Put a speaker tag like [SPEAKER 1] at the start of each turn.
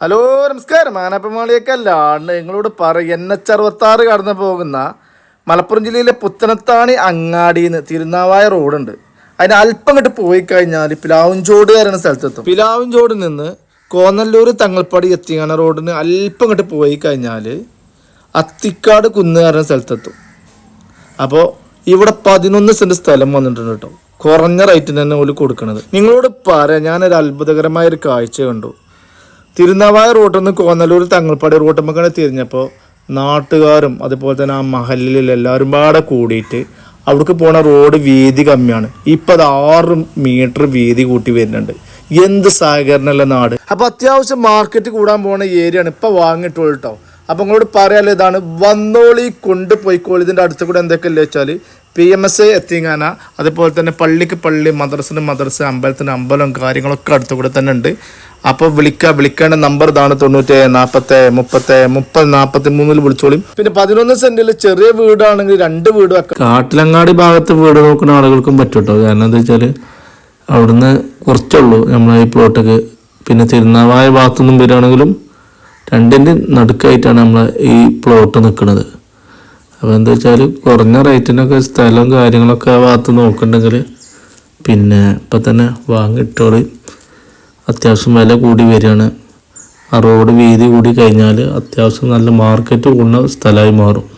[SPEAKER 1] Hello നമസ്കാരം. മാനപ്പമാളിയൊക്കെ അല്ലാണ്ട് നിങ്ങളോട് പറ എൻ എച്ച് അറുപത്താറ് കടന്നു പോകുന്ന മലപ്പുറം ജില്ലയിലെ പുത്തനത്താണി അങ്ങാടിന്ന് തിരുനാവായ റോഡുണ്ട്. അതിന് അല്പം ഇങ്ങോട്ട് പോയി കഴിഞ്ഞാൽ പിലാവുംചോട് പറയുന്ന സ്ഥലത്തെത്തും. പിലാവുംചോട് നിന്ന് കോന്നല്ലൂർ തങ്ങൾപ്പാടി എത്തിങ്ങാന റോഡിന് അല്പം ഇങ്ങോട്ട് പോയി കഴിഞ്ഞാൽ അത്തിക്കാട് കുന്ന് പറയുന്ന സ്ഥലത്തെത്തും. അപ്പോൾ ഇവിടെ പതിനൊന്ന് സെന്റ് സ്ഥലം വന്നിട്ടുണ്ട് കേട്ടോ. കുറഞ്ഞ റേറ്റിന് തന്നെ ഓൽ കൊടുക്കണത്. നിങ്ങളോട് പറയാം ഞാനൊരു അത്ഭുതകരമായ ഒരു കാഴ്ച കണ്ടു. തിരുനാവായ റോട്ടിൽ നിന്ന് കോന്നല്ലൂർ തങ്ങൾപ്പാടി റോട്ടുമ്മക്കാണ് തിരിഞ്ഞപ്പോൾ നാട്ടുകാരും അതുപോലെ തന്നെ ആ മഹലിൽ എല്ലാവരും പാടെ കൂടിയിട്ട് അവിടേക്ക് പോണ റോഡ് വീതി കമ്മിയാണ്. ഇപ്പം അത് ആറ് മീറ്റർ വീതി കൂട്ടി വരുന്നുണ്ട്. എന്ത് സഹകരണമുള്ള നാട്. അപ്പോൾ അത്യാവശ്യം മാർക്കറ്റ് കൂടാൻ പോണ ഏരിയയാണ് ഇപ്പം വാങ്ങിയിട്ടുള്ളൂ കേട്ടോ അപ്പം നിങ്ങളോട് പറയാമല്ലോ ഇതാണ്. വന്നോളി കൊണ്ടുപോയിക്കോളി. ഇതിന്റെ അടുത്ത് കൂടെ എന്തൊക്കെയല്ലേ വെച്ചാൽ പി എം എസ് എ എത്തിങ്ങാന അതുപോലെ തന്നെ പള്ളിക്ക് പള്ളി മദ്രസിന് മദ്രസ അമ്പലത്തിന് അമ്പലം കാര്യങ്ങളൊക്കെ അടുത്ത് കൂടെ തന്നെ ഉണ്ട്. അപ്പോൾ വിളിക്കുക വിളിക്കേണ്ട നമ്പർ ഇതാണ് തൊണ്ണൂറ്റി നാൽപ്പത്തി മുപ്പത്തി മുപ്പത് നാൽപ്പത്തി മൂന്നിൽ വിളിച്ചോളിയും പിന്നെ പതിനൊന്ന് സെന്റിൽ ചെറിയ വീടാണെങ്കിൽ രണ്ട് വീട് വെക്കാം
[SPEAKER 2] കാട്ടിലങ്ങാടി ഭാഗത്ത് വീട് നോക്കുന്ന ആളുകൾക്കും പറ്റൂട്ടോ? കാരണം എന്താ വെച്ചാൽ അവിടുന്ന് കുറച്ചുള്ളൂ നമ്മളെ ഈ പ്ലോട്ടൊക്കെ. പിന്നെ തിരുനാവായ ഭാഗത്തുനിന്നും വരികയാണെങ്കിലും രണ്ടിന്റെ നടുക്കായിട്ടാണ് നമ്മൾ ഈ പ്ലോട്ട് നിൽക്കുന്നത് അപ്പോൾ എന്താ വെച്ചാൽ കുറഞ്ഞ റേറ്റിനൊക്കെ സ്ഥലവും കാര്യങ്ങളൊക്കെ ആ ഭാഗത്ത് നോക്കണ്ടെങ്കിൽ പിന്നെ ഇപ്പം തന്നെ വാങ്ങിയിട്ടോളി അത്യാവശ്യം വില കൂടി വരികയാണ്. ആ റോഡ് വീതി കൂടി കഴിഞ്ഞാൽ അത്യാവശ്യം നല്ല മാർക്കറ്റ് കൂടുന്ന സ്ഥലമായി മാറും.